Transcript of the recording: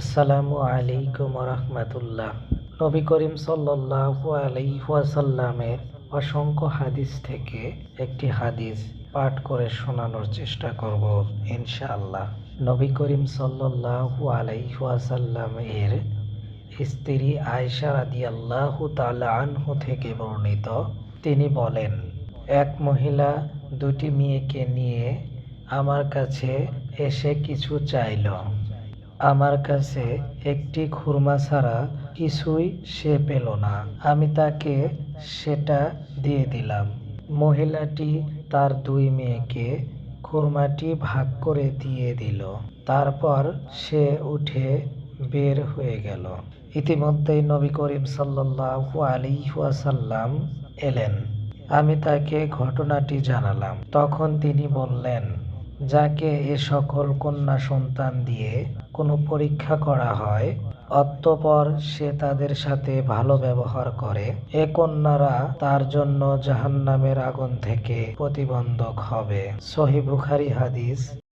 আসসালামু আলাইকুম রহমতুল্লাহ। নবী করিম সাল্লাল্লাহু আলাইহি ওয়াসাল্লামের অসংখ্য হাদিস থেকে একটি হাদিস পাঠ করে শোনানোর চেষ্টা করব ইনশাআল্লাহ। নবী করিম ওয়াসাল্লাম এর স্ত্রী আয়েশা রাদিয়াল্লাহু তাআলা আনহু থেকে বর্ণিত। তিনি বলেন, এক মহিলা দুটি মেয়েকে নিয়ে আমার কাছে এসে কিছু চাইলো। আমার কাছে একটি খুরমা ছাড়া কিছুই সে পেল না। আমি তাকে সেটা দিয়ে দিলাম। মহিলাটি তার দুই মেয়েকে খুরমাটি ভাগ করে দিয়ে দিল। তারপর সে উঠে বের হয়ে গেল। ইতিমধ্যেই নবী করিম সাল্লাল্লাহু আলাইহি ওয়াসাল্লাম এলেন। আমি তাকে ঘটনাটি জানালাম। তখন তিনি বললেন যাকে এ সকল কন্যা সন্তান দিয়ে কোনো পরীক্ষা করা হয়, অতঃপর সে তাদের সাথে ভালো ব্যবহার করে। এ কন্যারা তার জন্য জাহান্নামের আগুন থেকে প্রতিবন্ধক হবে। সহি বুখারি হাদিস।